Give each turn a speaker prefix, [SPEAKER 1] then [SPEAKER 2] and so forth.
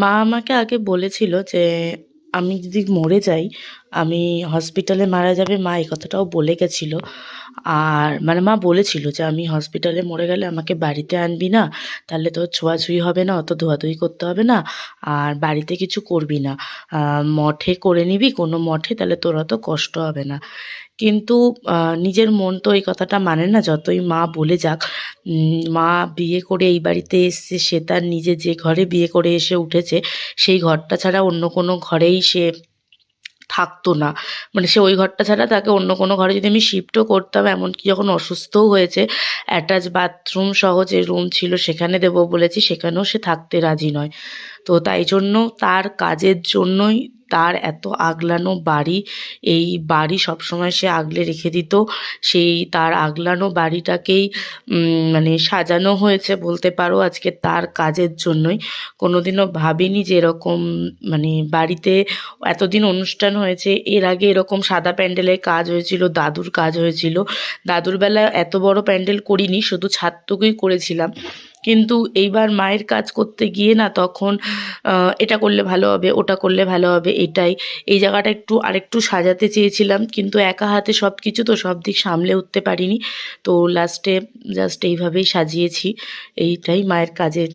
[SPEAKER 1] মা আমাকে আগে বলেছিল যে, আমি যদি মরে যাই, আমি হসপিটালে মারা যাবে। মা এই কথাটাও বলে গেছিল। আর মানে মা বলেছিল যে, আমি হসপিটালে মরে গেলে আমাকে বাড়িতে আনবি না, তাহলে তোর ছোঁয়াছুঁই হবে না, অত ধোয়াধুয়ি করতে হবে না, আর বাড়িতে কিছু করবি না। মঠে করে নিবি, কোনো মঠে, তাহলে তোর অত কষ্ট হবে না। কিন্তু নিজের মন তো এই কথাটা মানে না, যতই মা বলে যাক মা বিয়ে করে এই বাড়িতে এসছে, সে তার নিজে যে ঘরে বিয়ে করে এসে উঠেছে, সেই ঘরটা ছাড়া অন্য কোনো ঘরেই সে থাকতো না। মানে সে ওই ঘরটা ছাড়া তাকে অন্য কোনো ঘরে যদি আমি শিফটও করতাম, এমনকি যখন অসুস্থও হয়েছে অ্যাটাচ বাথরুম সহ যে রুম ছিল, সেখানে দেবো বলেছি, সেখানেও সে থাকতে রাজি নয়। তো তাই জন্য তার কাজের জন্যই তার এত আগলানো বাড়ি, এই বাড়ি সবসময় সে আগলে রেখে দিত। সেই তার আগলানো বাড়িটাকেই মানে সাজানো হয়েছে বলতে পারো আজকে তার কাজের জন্যই। কোনোদিনও ভাবিনি যে এরকম মানে বাড়িতে এতদিন অনুষ্ঠান হয়েছে, এর আগে এরকম সাদা প্যান্ডেলের কাজ হয়েছিল, দাদুর কাজ হয়েছিল। দাদুর বেলা এত বড় প্যান্ডেল করিনি, শুধু ছাদটুকুই করেছিলাম। কিন্তু এইবার মায়ের কাজ করতে গিয়ে না তখন এটা করলে ভালো হবে, ওটা করলে ভালো হবে, এটাই। এই জায়গাটা একটু আরেকটু সাজাতে চেয়েছিলাম, কিন্তু একা হাতে সব কিছু তো সব দিক সামলে উঠতে পারিনি। তো লাস্টে জাস্ট এইভাবেই সাজিয়েছি, এইটাই মায়ের কাজের